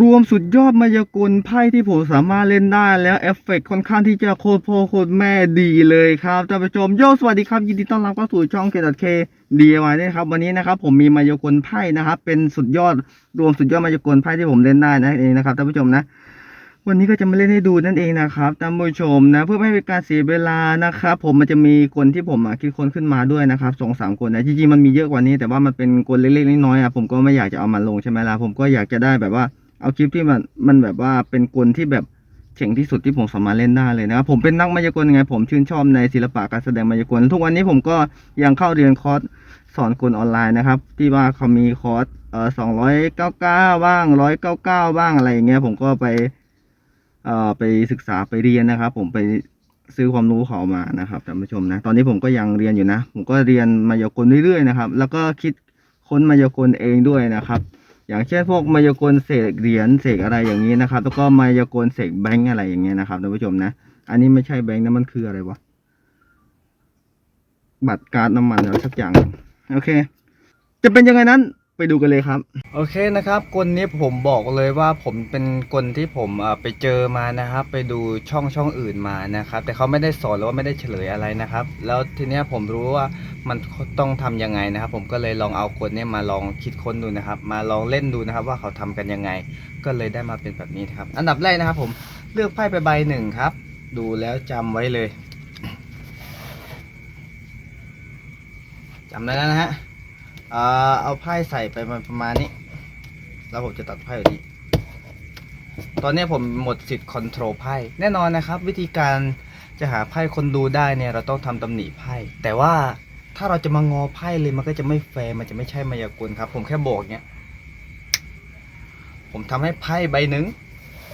รวมสุดยอดมายากลไพ่ที่ผมสามารถเล่นได้แล้วเอฟเฟกต์ค่อนข้างที่จะโคตรพ่อโคตรแม่ดีเลยครับท่านผู้ชมโยสวัสดีครับ ยินดีต้อนรับเข้าสู่ช่องเคดเค DIY ด้นะครับ วันนี้นะครับผมมีมายากลไพ่นะครับ เป็นสุดยอดรวมสุดยอดมายากลไพ่ที่ผมเล่นได้นั่นเองนะครับท่านผู้ชมนะวันนี้ก็จะมาเล่นให้ดูนั่นเองนะครับท่านผู้ชมนะเพื่อไม่ให้เป็นการเสียเวลานะครับผมมันจะมีคนที่ผมคิดคนขึ้นมาด้วยนะครับสองสามคนนะจริงๆมันมีเยอะกว่านี้ แต่ว่ามันเป็นคนเล็กๆน้อยๆอะผมก็ไม่อยากจะเอามาลงใช่ไหมล่ะผมก็อยากจะได้แบบว่า เอาคลิปที่มันมันแบบว่าเป็นคนที่แบบเจ๋งที่สุดที่ผมสามารถเล่นได้เลยนะครับผมเป็นนักมายากลยังไง ผมชื่นชอบในศิลปะการแสดงมายากลทุกวันนี้ผมก็ยังเข้าเรียนคอร์สสอนคนออนไลน์นะครับ ที่ว่าเขามีคอร์สเอ่อสองร้อยเก้าเก้าบ้างร้อยเก้าเก้าบ้างอะไรอย่างเงี้ยผมก็ไปเอ่อไปศึกษาไปเรียนนะครับ ผมไปซื้อความรู้เขามานะครับท่านผู้ชมนะ ตอนนี้ผมก็ยังเรียนอยู่นะ ผมก็เรียนมายากลเรื่อยๆนะครับ แล้วก็คิดค้นมายากลเองด้วยนะครับ อย่างเช่นพวกมายากลเสกเหรียญเสกอะไรอย่างนี้นะครับ แล้วก็มายากลเสกแบงค์อะไรอย่างเงี้ยนะครับท่านผู้ชมนะ อันนี้ไม่ใช่แบงค์นะมันคืออะไรวะ บัตรการ์ดน้ำมันอะไรสักอย่าง โอเค จะเป็นยังไงนั้น ไปดูกันเลยครับ โอเคนะครับกลนี้ผมบอกเลยว่าผมเป็นกลที่ผมไปเจอมานะครับ ไปดูช่องช่องอื่นมานะครับ แต่เขาไม่ได้สอนหรือว่าไม่ได้เฉลยอะไรนะครับ แล้วทีเนี้ยผมรู้ว่ามันต้องทำยังไงนะครับ ผมก็เลยลองเอากลนี้มาลองคิดค้นดูนะครับ มาลองเล่นดูนะครับว่าเขาทำกันยังไง ก็เลยได้มาเป็นแบบนี้นครับ อันดับแรกนะครับ ผมเลือกไพ่ไปใบหนึ่งครับ ดูแล้วจำไว้เลยจำได้แล้วนะฮะ เอ่อเอาไพ่ใส่ไปประมาณนี้ แล้วผมจะตัดไพ่แบบนี้ตอนนี้ผมหมดสิทธิ์คอนโทรลไพ่แน่นอนนะครับ วิธีการจะหาไพ่คนดูได้เนี่ยเราต้องทำตำหนิไพ่แต่ว่าถ้าเราจะมางอไพ่เลยมันก็จะไม่แฟร์มันจะไม่ใช่มายากลครับ ผมแค่บอกเนี้ยผมทำให้ไพ่ใบหนึ่ง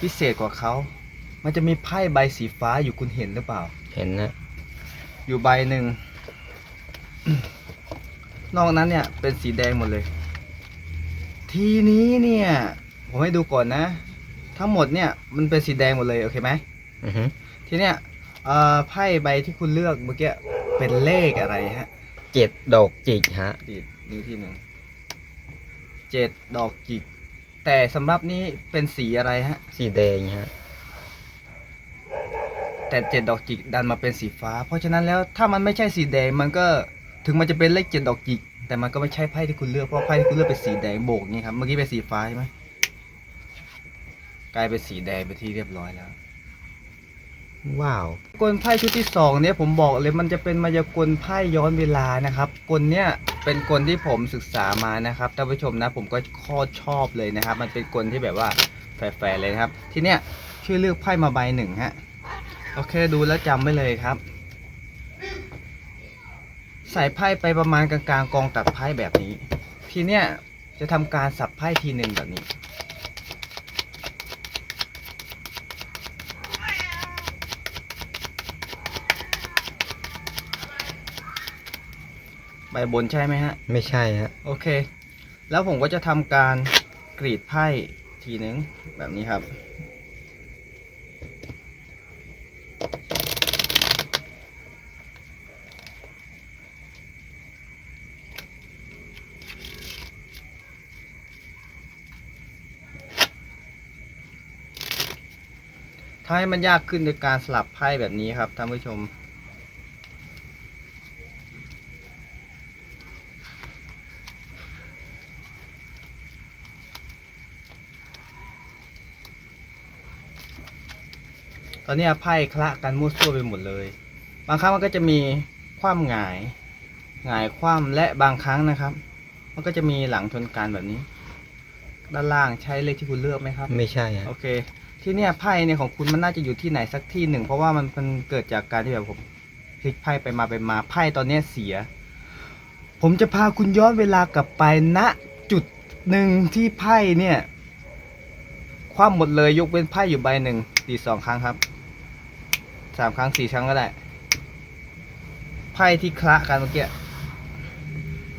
พิเศษกว่าเขามันจะมีไพ่ใบสีฟ้าอยู่คุณเห็นหรือเปล่า เห็นนะ อยู่ใบหนึ่ง นอกนั้นเนี่ยเป็นสีแดงหมดเลย ทีนี้เนี่ย ผมให้ดูก่อนนะ ทั้งหมดเนี่ยมันเป็นสีแดงหมดเลยโอเคไหมอือฮึทีเนี้ยเอ่อไพ่ใบที่คุณเลือกเมื่อกี้เป็นเลขอะไรฮะเจ็ดดอกจิกฮะดีดนิ้วที่หนึ่งเจ็ดดอกจิก แต่สำหรับนี้เป็นสีอะไรฮะ สีแดงฮะแต่เจ็ดดอกจิกดันมาเป็นสีฟ้า เพราะฉะนั้นแล้วถ้ามันไม่ใช่สีแดงมันก็ ถึงมันจะเป็นเลขเจ็ดดอกจิก แต่มันก็ไม่ใช่ไพ่ที่คุณเลือก เพราะไพ่ที่คุณเลือกเป็นสีแดงโบกนี่ครับ เมื่อกี้เป็นสีฟ้าใช่ไหมกลายเป็นสีแดงไปนที่เรียบร้อยแล้ว ว้าวกลไพ่ชุดที่สองเนี่ยผมบอกเลยมันจะเป็นมายากลไพ่ย้อนเวลานะครับ กลเนี่ยเป็นกลที่ผมศึกษามานะครับท่านผู้ชมนะผมก็โคตรชอบเลยนะครับ มันเป็นกลที่แบบว่าแฟร์ๆเลยนะครับ ทีเนี้ยช่วยเลือกไพ่มาใบหนึ่งฮะโอเคดูแล้วจำไว้เลยครับ ใส่ไพ่ไปประมาณกลางๆกองตัดไพ่แบบนี้ ทีเนี้ยจะทำการสับไพ่ทีหนึ่งแบบนี้ ใบบนใช่ไหมฮะ ไม่ใช่ฮะ โอเค แล้วผมก็จะทำการกรีดไพ่ทีหนึ่งแบบนี้ครับ ถ้าให้มันยากขึ้นโดยการสลับไพ่แบบนี้ครับท่านผู้ชม ตอนเนี้ยไพ่คละกันมั่วซั่วไปหมดเลย บางครั้งมันก็จะมีคว่ำหงายหงายคว่ำและบางครั้งนะครับ มันก็จะมีหลังชนกันแบบนี้ ด้านล่างใช้เลขที่คุณเลือกไหมครับ ไม่ใช่ฮะโอเค ที่เนี่ยไพ่เนี่ยของคุณมันน่าจะอยู่ที่ไหนสักที่หนึ่ง เพราะว่ามันมันเกิดจากการที่แบบผมพลิกไพ่ไปมาไปมาไพ่ตอนเนี้ยเสีย ผมจะพาคุณย้อนเวลากลับไปณจุดหนึ่งที่ไพ่เนี่ยคว่ำหมดเลยยกเว้นไพ่อยู่ใบหนึ่งตีสองครั้งครับสามครั้งสี่ครั้งก็ได้ไพ่ที่คละกันเมื่อกี้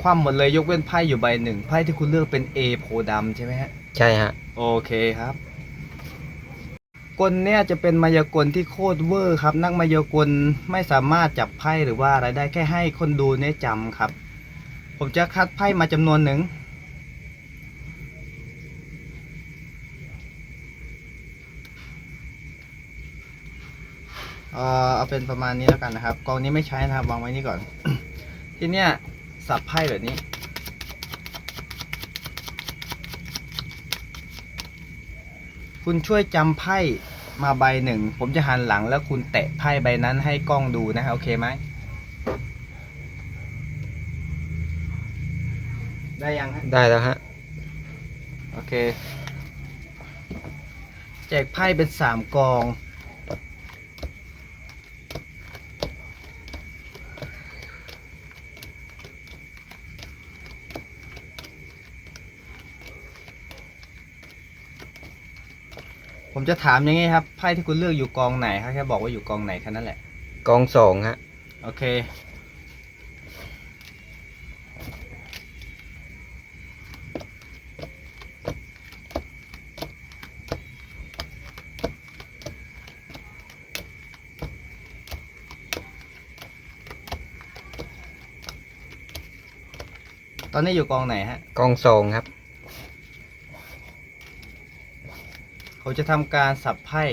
คว่ำหมดเลยยกเว้นไพ่อยู่ใบหนึ่งไพ่ที่คุณเลือกเป็น A โพธิ์ดำใช่ไหมฮะ ใช่ฮะ โอเคครับ กลเนี่ยจะเป็นมายากลที่โคตรเวอร์ครับ นักมายากลไม่สามารถจับไพ่หรือว่าอะไรได้แค่ให้คนดูเนี่ยจำครับ ผมจะคัดไพ่มาจำนวนหนึ่งเอาเป็นประมาณนี้แล้วกันนะครับ กองนี้ไม่ใช้นะครับวางไว้นี่ก่อน ที่เนี้ยสับไพ่แบบนี้ คุณช่วยจำไพ่ มาใบหนึ่ง ผมจะหันหลังแล้วคุณแตะไพ่ใบนั้นให้กล้องดูนะฮะโอเคไหม ได้ยังฮะ ได้แล้วฮะ โอเค แจกไพ่เป็นสามกอง ผมจะถามอย่างงี้ครับไพ่ที่คุณเลือกอยู่กองไหนครับแค่บอกว่าอยู่กองไหนแค่นั้นแหละ กองสองฮะ โอเค ตอนนี้อยู่กองไหนฮะ กองสองครับ เขาจะทำการสับไพ่ค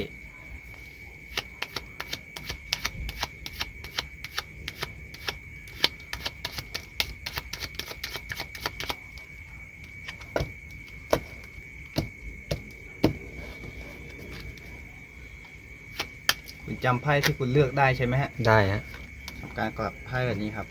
ุณจำไพ่ที่คุณเลือกได้ใช่ไหมฮะ ได้ฮะทำการกลับไพ่แบบนี้ครับ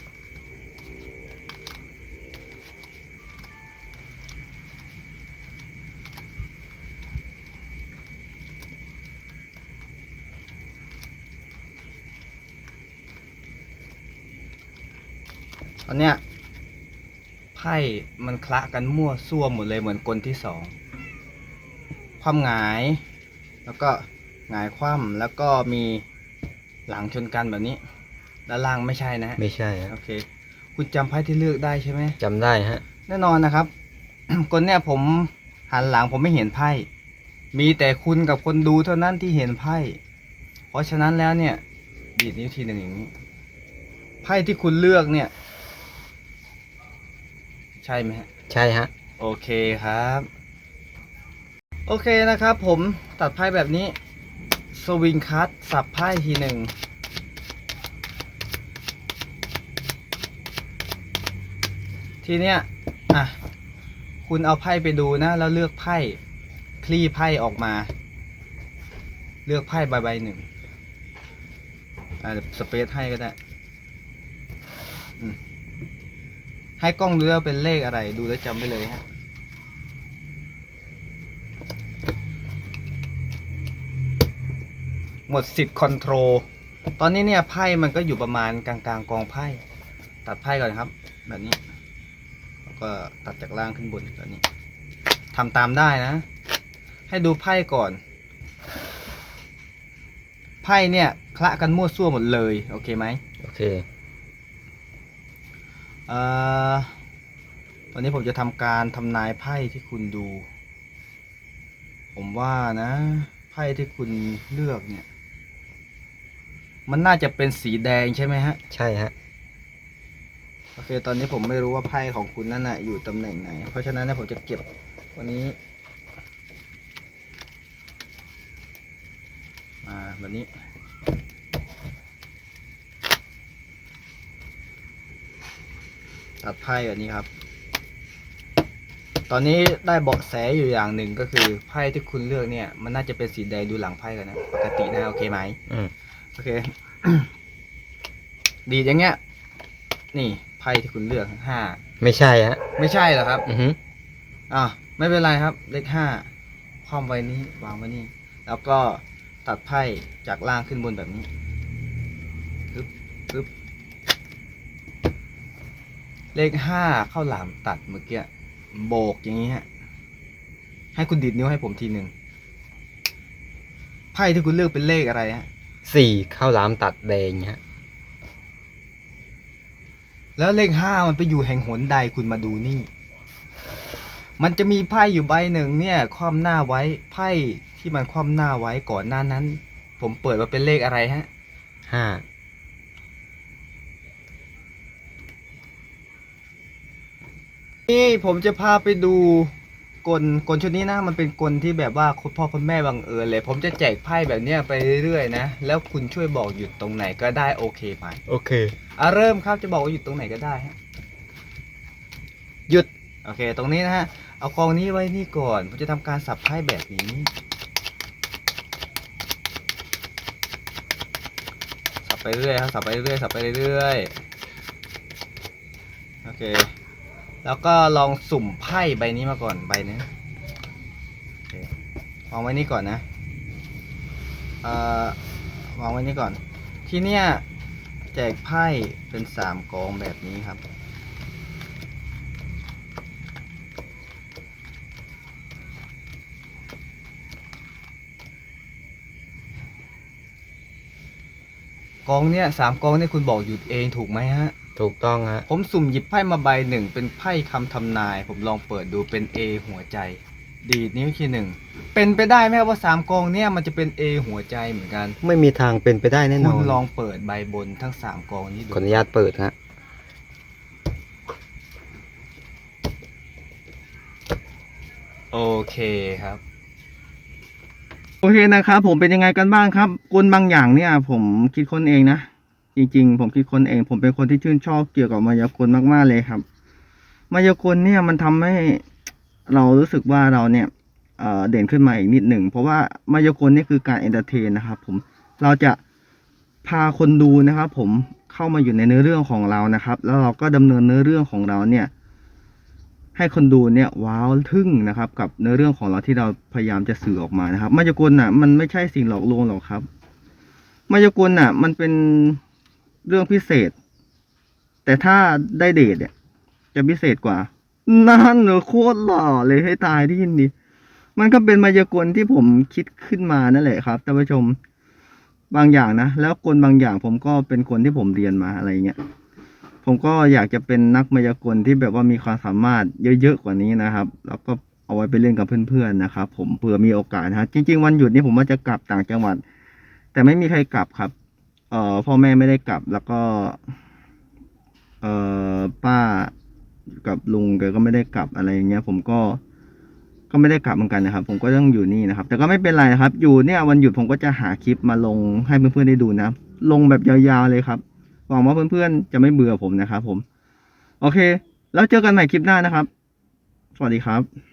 ตอนเนี้ยไพ่มันคละกันมั่วซั่วหมดเลยเหมือนกลที่สองความหงาย แล้วก็หงายคว่ำแล้วก็มีหลังชนกันแบบนี้ ด้านล่างไม่ใช่นะฮะไม่ใช่ฮะโอเค คุณจำไพ่ที่เลือกได้ใช่ไหมจำได้ฮะ แน่นอนนะครับคนเนี่ยผมหันหลังผมไม่เห็นไพ่ มีแต่คุณกับคนดูเท่านั้นที่เห็นไพ่ เพราะฉะนั้นแล้วเนี่ย ดีดนิ้วทีหนึ่งอย่างนี้ ไพ่ที่คุณเลือกเนี่ย ใช่ไหมฮะ ใช่ฮะ โอเคครับ โอเคนะครับ ผมตัดไพ่แบบนี้ สวิงคัตสับไพ่ทีหนึ่งทีเนี้ยอะคุณเอาไพ่ไปดูนะ แล้วเลือกไพ่คลี่ไพ่ออกมา เลือกไพ่ใบใบหนึ่งอ่าสเปซให้ก็ได้ ให้กล้องดูแล้วเป็นเลขอะไรดูแล้วจำไปเลยฮะหมดสิทธิ์คอนโทรลตอนนี้เนี่ยไพ่มันก็อยู่ประมาณกลางๆกองไพ่ ตัดไพ่ก่อนครับ แบบนี้แล้วก็ตัดจากล่างขึ้นบนแบบนี้ทำตามได้นะ ให้ดูไพ่ก่อน ไพ่เนี่ยคละกันมั่วซั่วหมดเลย โอเคไหมโอเค เอ่อตอนนี้ผมจะทำการทำนายไพ่ที่คุณดู ผมว่านะไพ่ที่คุณเลือกเนี่ย มันน่าจะเป็นสีแดงใช่ไหมฮะ ใช่ฮะโอเค ตอนนี้ผมไม่รู้ว่าไพ่ของคุณนั่นน่ะอยู่ตำแหน่งไหน เพราะฉะนั้นเนยผมจะเก็บวันนี้ มาแบบนี้ ตัดไพ่แบบนี้ครับ ตอนนี้ได้เบาะแสอยู่อย่างหนึ่งก็คือไพ่ที่คุณเลือกเนี่ย มันน่าจะเป็นสีแดงดูหลังไพ่กันนะ ปกตินะโอเคไหมอืมโอเค ดีดอย่างเงี้ย นี่ไพ่ที่คุณเลือกห้าไม่ใช่ฮะ ไม่ใช่เหรอครับ อือฮึอ่าไม่เป็นไรครับ เลขห้าคว่ำไว้นี้วางไว้นี่ แล้วก็ตัดไพ่จากล่างขึ้นบนแบบนี้ปึ๊บปึ๊บ เลขห้าเข้าหลามตัดเมื่อกี้โบกอย่างนี้ฮะ ให้คุณดีดนิ้วให้ผมทีหนึ่งไพ่ที่คุณเลือกเป็นเลขอะไรฮะสี่ข้าวหลามตัดแดงฮะ แล้วเลขห้ามันไปอยู่แห่งหนใดคุณมาดูนี่ มันจะมีไพ่อยู่ใบหนึ่งเนี่ย คว่ำหน้าไว้ไพ่ที่มันคว่ำหน้าไว้ก่อนหน้านั้น ผมเปิดมาเป็นเลขอะไรฮะห้า นี่ผมจะพาไปดูกลกลชุดนี้นะมันเป็นกลที่แบบว่าคุณพ่อคุณแม่บังเอิญเลย ผมจะแจกไพ่แบบเนี้ยไปเรื่อยๆนะ แล้วคุณช่วยบอกหยุดตรงไหนก็ได้โอเคไหมโอเคอะเริ่มครับจะบอกว่าหยุดตรงไหนก็ได้ฮะหยุดโอเค ตรงนี้นะฮะเอากองนี้ไว้นี่ก่อนผมจะทำการสับไพ่แบบนี้ สับไปเรื่อยครับสับไปเรื่อยสับไปเรื่อยโอเค แล้วก็ลองสุ่มไพ่ใบนี้มาก่อนใบนึงโอเควางไว้นี่ก่อนนะเอ่อวางไว้นี่ก่อน ที่เนี้ยแจกไพ่เป็นสามกองแบบนี้ครับ กองเนี้ยสามกองเนี่ยคุณบอกหยุดเองถูกไหมฮะ ถูกต้องฮะผมสุ่มหยิบไพ่มาใบหนึ่งเป็นไพ่คำทำนาย ผมลองเปิดดูเป็น A หัวใจ ดีดนิ้วคีย์หนึ่งเป็นไปได้ไหมว่าสามกองเนี่ยมันจะเป็น A หัวใจเหมือนกันไม่มีทางเป็นไปได้แน่นคุอณนลองเปิดใบบนทั้งสามกองนี้ดูขออนุญาตเปิดฮะโอเคครับ โอเคนะครับผมเป็นยังไงกันบ้างครับกลบางอย่างเนี่ย ผมคิดค้นเองนะ จริงๆ ผมคิดคนเอง ผมเป็นคนที่ชื่นชอบเกี่ยวกับมายากลมากๆเลยครับ มายากลเนี่ยมันทำให้เรารู้สึกว่าเราเนี่ยเเด่นขึ้นมาอีกนิดหนึ่ง เพราะว่ามายากลนี่คือการเอนเตอร์เทนนะครับผมเราจะพาคนดูนะครับผมเข้ามาอยู่ในเนื้อเรื่องของเรานะครับ แล้วเราก็ดำเนินเนื้อเรื่องของเราเนี่ย ให้คนดูเนี่ยว้าวทึ่งนะครับ กับเนื้อเรื่องของเราที่เราพยายามจะสื่อออกมานะครับ มายากลน่ะ มันไม่ใช่สิ่งหลอกลวงหรอกครับ มายากลน่ะ มันเป็น เรื่องพิเศษ แต่ถ้าได้เดทเนี่ย จะพิเศษกว่า นั่นเหรอโคตรหล่อเลยให้ตายที่ยินดีมันก็เป็นมายากลที่ผมคิดขึ้นมานั่นแหละครับท่านผู้ชมบางอย่างนะแล้วกลบางอย่างผมก็เป็นคนที่ผมเรียนมาอะไรเงี้ยผมก็อยากจะเป็นนักมายากลที่แบบว่ามีความสามารถเยอะๆกว่านี้นะครับ แล้วก็เอาไว้ไปเล่นกับเพื่อนๆนะครับ ผมเผื่อมีโอกาสนะฮะจริง ๆ วันหยุดนี้ผมว่าจะกลับต่างจังหวัด แต่ไม่มีใครกลับครับ เอ่อพ่อแม่ไม่ได้กลับแล้วก็ เอ่อป้ากับลุงแกก็ไม่ได้กลับอะไรอย่างเงี้ย ผมก็ ก็ไม่ได้กลับเหมือนกันนะครับ ผมก็ต้องอยู่นี่นะครับ แต่ก็ไม่เป็นไรนะครับ อยู่เนี่ยวันหยุดผมก็จะหาคลิปมาลงให้เพื่อนๆได้ดูนะ ลงแบบยาวๆเลยครับหวังว่าเพื่อนๆจะไม่เบื่อผมนะครับผม โอเค แล้วเจอกันใหม่คลิปหน้านะครับ สวัสดีครับ